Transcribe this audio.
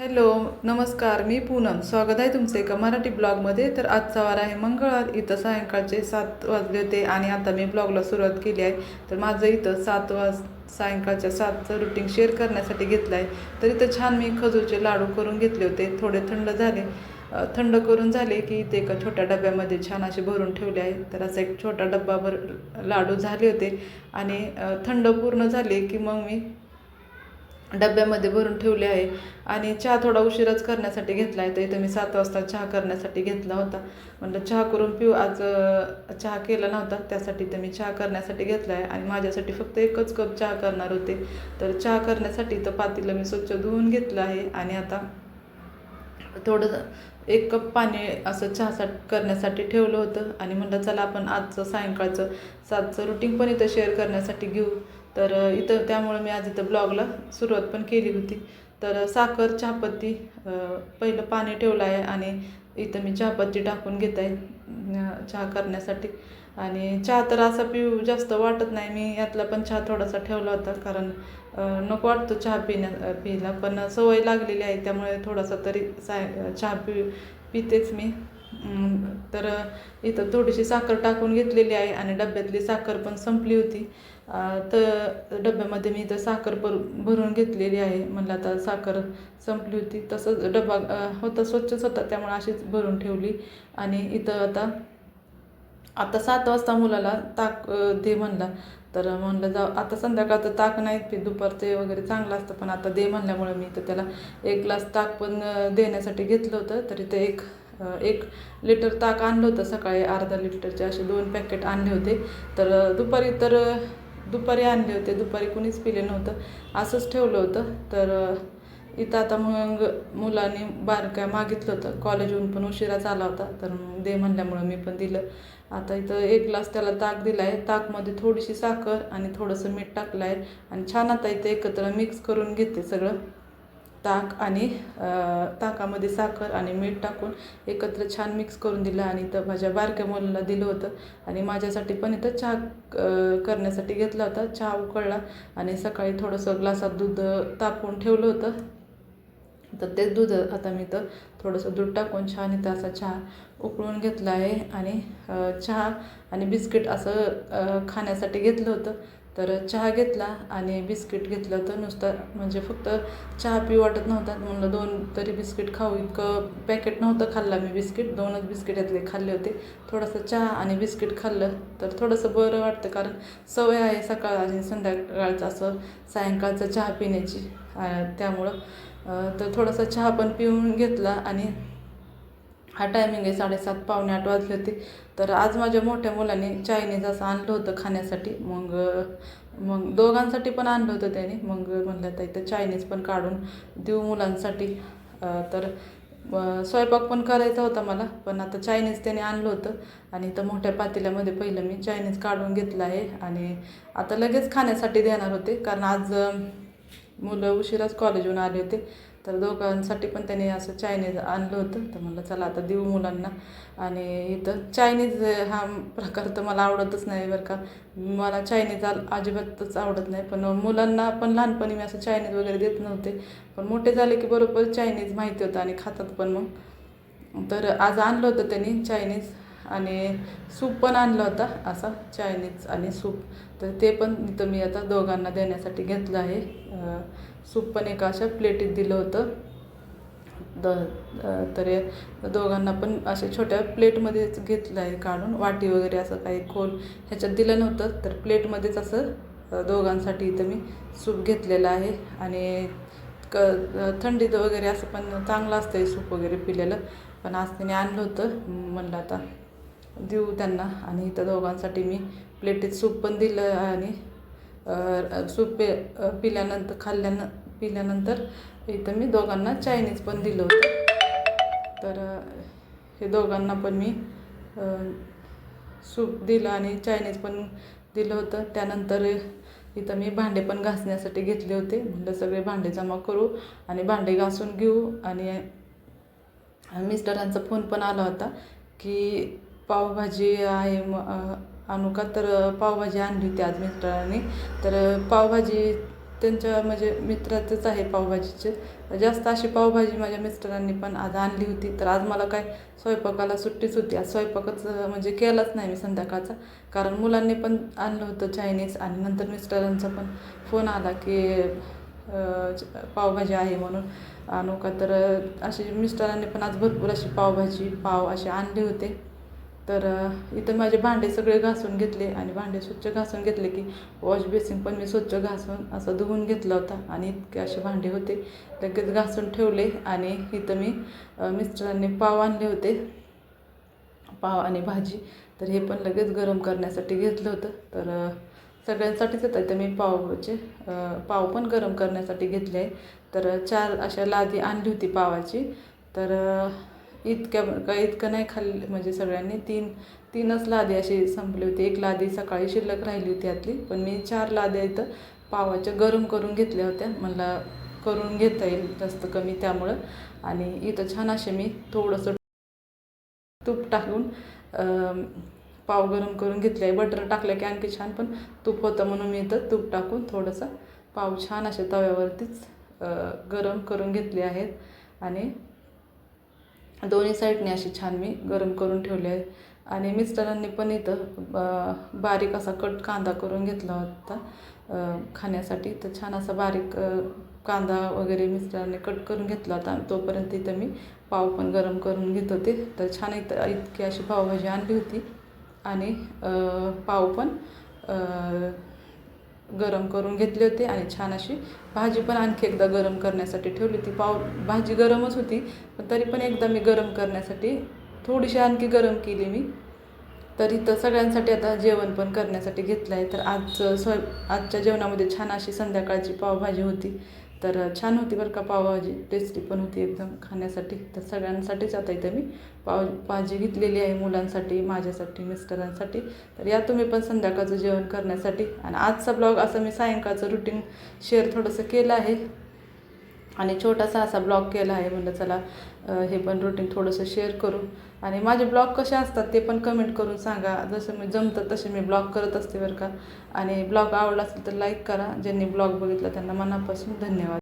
Hello नमस्कार मी पूनम. स्वागत आहे तुमचे एका मराठी ब्लॉगमध्ये. तर आजचा वार आहे मंगळवार. इथं सायंकाळचे सात वाजले होते आणि आता मी ब्लॉगला सुरुवात केली आहे. तर माझं इथं सात वाज सायंकाळच्या सातचं रुटीन शेअर करण्यासाठी घेतलं आहे. तर इथं छान मी खजूरचे लाडू करून घेतले होते. थोडे थंड झाले. थंड करून झाले की इथे एका छोट्या डब्यामध्ये छान असे भरून ठेवले आहे. तर असा एक छोटा डब्बा भर लाडू झाले होते आणि थंड पूर्ण झाले की मग मी डब्यामध्ये भरून ठेवले आहे. आणि चहा थोडा उशिराच करण्यासाठी घेतला आहे. तर इथं मी सात वाजता चहा करण्यासाठी घेतला होता. म्हटलं चहा करून पिऊ. आज चहा केला नव्हता. त्यासाठी तर मी चहा करण्यासाठी घेतला आहे. आणि माझ्यासाठी फक्त एकच कप चहा करणार होते. तर चहा करण्यासाठी तर पातीला मी स्वच्छ धुवून घेतलं आहे. आणि आता थोडं एक कप पाणी असं चहासाठी करण्यासाठी ठेवलं होतं. आणि म्हणलं चला आपण आजचं सायंकाळचं सातचं रुटीन पण इथं शेअर करण्यासाठी घेऊ. तर इथं त्यामुळं मी आज इथं ब्लॉगला सुरुवात पण केली होती. तर साखर चहापत्ती पहिलं पाणी ठेवलं आहे आणि इथं मी चहापत्ती टाकून घेत आहे चहा करण्यासाठी. आणि चहा तर असा पिऊ जास्त वाटत नाही. मी यातला पण चहा थोडासा ठेवला होता कारण नको वाटतो चहा पिण्या अ, पण सवय लागलेली आहे त्यामुळे थोडासा तरी साय चहा पि पितेच मी. तर इथं थोडीशी साखर टाकून घेतलेली आहे आणि डब्यातली साखर पण संपली होती. तर डब्यामध्ये मी इथं साखर भर भरून घेतलेली आहे. म्हणलं आता साखर संपली होती. तसंच डबा होता स्वच्छच होता त्यामुळे अशीच भरून ठेवली. आणि इथं आता आता सात वाजता मुलाला ताक दे म्हणला. तर म्हणलं जाऊ आता संध्याकाळचं ताक नाही पी दुपारचे वगैरे चांगलं असतं पण आता दे म्हणल्यामुळे मी तर त्याला एक ग्लास ताक पण देण्यासाठी घेतलं होतं. तरी ते एक एक लिटर ताक आणलं होतं सकाळी अर्धा लिटरचे असे दोन पॅकेट आणले होते. तर दुपारी तर दुपारी आणले होते दुपारी कुणीच पिले नव्हतं. असंच ठेवलं होतं. तर इथं आता मग मुलांनी बारक्या मागितलं होतं. कॉलेजहून पण उशिराच आला होता. तर दे म्हणल्यामुळं मी पण दिलं. आता इथं एक ग्लास त्याला ताक दिला आहे ताकमध्ये थोडीशी साखर आणि थोडंसं मीठ टाकलं आहे आणि छान आता इथं एकत्र मिक्स करून घेते सगळं. ताक आणि ताकामध्ये साखर आणि मीठ टाकून एकत्र छान मिक्स करून दिलं आणि इथं माझ्या बारक्या मुलाला दिलं होतं. आणि माझ्यासाठी पण इथं चहा करण्यासाठी घेतला होता. चहा उकळला आणि सकाळी थोडंसं ग्लासात दूध तापवून ठेवलं होतं. तर ते दूध आता मी तर थोडंसं दूध टाकून छान इथं असा चहा उकळून घेतला आहे. आणि चहा आणि बिस्किट असं खाण्यासाठी घेतलं होतं. तर चहा घेतला आणि बिस्किट घेतलं तर नुसतं म्हणजे फक्त चहा पिऊ वाटत नव्हता. म्हणलं दोन तरी बिस्किट खाऊ. इतकं पॅकेट नव्हतं खाल्ला मी बिस्किट. दोनच बिस्किट यातले खाल्ले होते. थोडंसं चहा आणि बिस्किट खाल्लं तर थोडंसं बरं वाटतं. कारण सवय आहे सकाळ आणि संध्याकाळचं असं सायंकाळचं चहा पिण्याची. त्यामुळं तर थोडासा चहा पण पिऊन घेतला आणि हा टायमिंग आहे साडेसात पावणे आठ वाजले होते. तर आज माझ्या मोठ्या मुलाने चायनीज असं आणलं होतं खाण्यासाठी. मग मग दोघांसाठी पण आणलं होतं त्याने. मग म्हणलं तर इथं चायनीज पण काढून देऊ मुलांसाठी. तर स्वयंपाक पण करायचा होता मला पण आता चायनीज त्याने आणलं होतं. आणि इथं मोठ्या पातेल्यामध्ये पहिलं मी चायनीज काढून घेतलं आहे. आणि आता लगेच खाण्यासाठी देणार होते. कारण आज मुलं उशिराच कॉलेजहून आले होते. तर दोघांसाठी पण त्याने असं चायनीज आणलं होतं. तर म्हणलं चला आता देऊ मुलांना. आणि इथं चायनीज हा प्रकार तर मला आवडतच नाही बरं का. मला चायनीज अजिबातच आवडत नाही. पण मुलांना पण लहानपणी मी असं चायनीज वगैरे देत नव्हते. पण मोठे झाले की बरोबर चायनीज माहिती होतं आणि खातात पण मग. तर आज आणलं होतं त्यांनी चायनीज आणि सूप पण आणला होता असा चायनीज आणि सूप. तर ते पण इथं मी आता दोघांना देण्यासाठी घेतलं आहे. सूप पण एका अशा प्लेटीत दिलं होतं. द तर दोघांना पण अशा छोट्या प्लेटमध्येच घेतलं आहे काढून. वाटी वगैरे असं काही खोल ह्याच्यात दिलं नव्हतं. तर प्लेटमध्येच असं दोघांसाठी इथं मी सूप घेतलेलं आहे. आणि क थंडीत वगैरे असं पण चांगलं असतं आहे सूप वगैरे पिलेलं. पण आज त्याने आणलं होतं. म्हणलं आता देऊ त्यांना. आणि इथं दोघांसाठी मी प्लेटीत सूप पण दिलं आणि सूप पे पिल्यानंतर खाल्ल्यानं पिल्यानंतर इथं मी दोघांना चायनीज पण दिलं होतं. तर हे दोघांना पण मी सूप दिलं आणि चायनीज पण दिलं होतं. त्यानंतर इथं मी भांडे पण घासण्यासाठी घेतले होते. म्हटलं सगळे भांडे जमा करू आणि भांडे घासून घेऊ. आणि मिस्टरांचा फोन पण आला होता की पावभाजी आहे म- आणू का तर पावभाजी आणली होती आज मिस्टरांनी तर पावभाजी त्यांच्या म्हणजे मित्राचंच आहे पावभाजीचे. जास्त अशी पावभाजी माझ्या मिस्टरांनी पण आज आणली होती. तर आज मला काय स्वयंपाकाला सुट्टीच होती. आज स्वयंपाकच म्हणजे केलाच नाही मी संध्याकाळचा. कारण मुलांनी पण आणलं होतं चायनीज आणि नंतर मिस्टरांचा पण फोन आला की पावभाजी आहे म्हणून. आणू का तर अशी मिस्टरांनी पण आज भरपूर अशी पावभाजी पाव असे आणले होते. तर इथं माझे भांडे सगळे घासून घेतले आणि भांडे स्वच्छ घासून घेतले की वॉश बेसिन पण मी स्वच्छ घासून असं धुवून घेतला होता आणि इतके असे भांडे होते. लगेच घासून ठेवले आणि इथं मी मिस्टरांनी पाव आणले होते. पाव आणि भाजी. तर हे पण लगेच गरम करण्यासाठी घेतलं होतं. तर सगळ्यांसाठीच येतं तर मी पावचे पाव पण गरम करण्यासाठी घेतले आहे. तर चार अशा लादी आणली होती पावाची. तर इतक्या का इतकं नाही खाल्ली म्हणजे सगळ्यांनी तीन तीनच लादी अशी संपली होती. एक लादी सकाळी शिल्लक राहिली होती यातली पण मी चार लाद्या इथं पावाच्या गरम करून घेतल्या होत्या. मला करून घेता येईल जास्त कमी त्यामुळं. आणि इथं छान असे मी थोडंसं तूप टाकून पाव गरम करून घेतले. आहे बटर टाकलं की आणखी छान पण तूप होतं म्हणून मी इथं तूप टाकून थोडंसं पाव छान असे तव्यावरतीच गरम करून घेतले आहेत. आणि दोन्ही साईडने अशी छान मी गरम करून ठेवले आहे. आणि मिस्टरांनी पण इथं बारीक असा कट कांदा करून घेतला होता. खाण्यासाठी. तर छान असा बारीक कांदा वगैरे मिस्टरांनी कट करून घेतला होता. आणि तोपर्यंत इथं मी पाव पण गरम करून घेत होते. तर छान इथं इतकी अशी पावभाजी आणली होती. आणि पाव पण गरम करून घेतले होते आणि छान अशी भाजी पण आणखी एकदा गरम करण्यासाठी ठेवली होती. पाव भाजी गरमच होती पण तरी पण एकदा मी गरम करण्यासाठी थोडीशी आणखी गरम केली मी. तर इथं सगळ्यांसाठी आता जेवण पण करण्यासाठी घेतलं आहे तर आजचं स्वय आजच्या जेवणामध्ये छान अशी संध्याकाळची पावभाजी होती. तर छान होती बरं का पावभाजी. टेस्टी पण होती एकदम खाण्यासाठी. तर सगळ्यांसाठीच आता इथं मी पाव भाजी घेतलेली आहे मुलांसाठी माझ्यासाठी मिस्टरांसाठी. तर या तुम्ही पण संध्याकाळचं जेवण करण्यासाठी. आणि आजचा ब्लॉग असं मी सायंकाळचं रुटीन शेअर थोडंसं केलं आहे. आणि छोटासा असा ब्लॉग केला आहे म्हणलं चला हे पण रुटीन थोडंसं शेअर करू. आणि माझे ब्लॉग कसे असतात ते पण कमेंट करून सांगा. जसं मी जमतं तसे मी ब्लॉग करत असते बरं का. आणि ब्लॉग आवडला असेल तर लाईक करा. ज्यांनी ब्लॉग बघितला त्यांना मनापासून धन्यवाद.